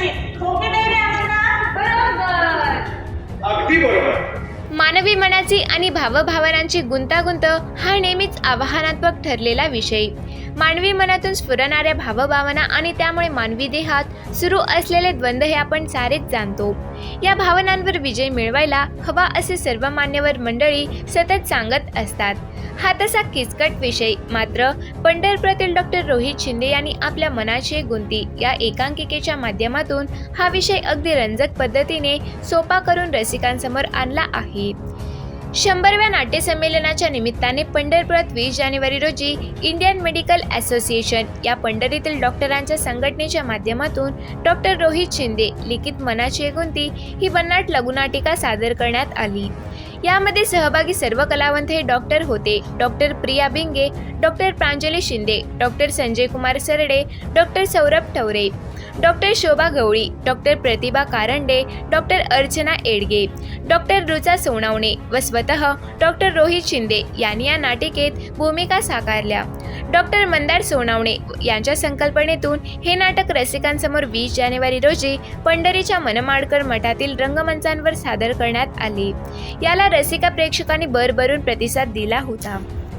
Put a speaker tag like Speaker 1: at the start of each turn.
Speaker 1: จิตคง
Speaker 2: ไม่
Speaker 3: मानवी मनाची आणि भावभावनांची गुंतागुंत हा नेहमीच आव्हानात्मक ठरलेला विषय. मानवी मनातून स्फुरणाऱ्या भावभावना आणि त्यामुळे मानवी देहात सुरू असलेले द्वंद्व हे आपण सारेच जाणतो. या भावनांवर विजय मिळवायला हवा असे सर्व मान्यवर मंडळी सतत सांगत असतात. हा तसा किचकट विषय मात्र पंढरपुरातील डॉक्टर रोहित शिंदे यांनी आपल्या मनाची गुंती या एकांकिकेच्या माध्यमातून हा विषय अगदी रंजक पद्धतीने सोपा करून रसिकांसमोर आणला आहे. शंभरव्या नाट्यसंमेलनाच्या निमित्ताने पंढरपुरात वीस जानेवारी रोजी इंडियन मेडिकल असोसिएशन या पंढरीतील डॉक्टरांच्या संघटनेच्या माध्यमातून डॉक्टर रोहित शिंदे लिखित मनाची एकुंती ही बन्नाट लघुनाटिका सादर करण्यात आली. यामध्ये सहभागी सर्व कलावंत हे डॉक्टर होते. Doctor Priya Binge doctor Pranjali Shinde doctor Sanjay Kumar Sarde doctor Saurabh Thaware doctor Shobha Gawali doctor Pratibha Karande doctor Archana Edage doctor Rucha Sonawane व स्वतः डॉक्टर रोहित शिंदे यांनी या नाटिकेत भूमिका साकारल्या. डॉक्टर मंदार सोनावणे यांच्या संकल्पनेतून हे नाटक रसिकांसमोर वीस जानेवारी रोजी पंढरीच्या मनमाडकर मठातील रंगमंचांवर सादर करण्यात आले. याला रसिका प्रेक्षकांनी भरभरून प्रतिसाद दिला होता.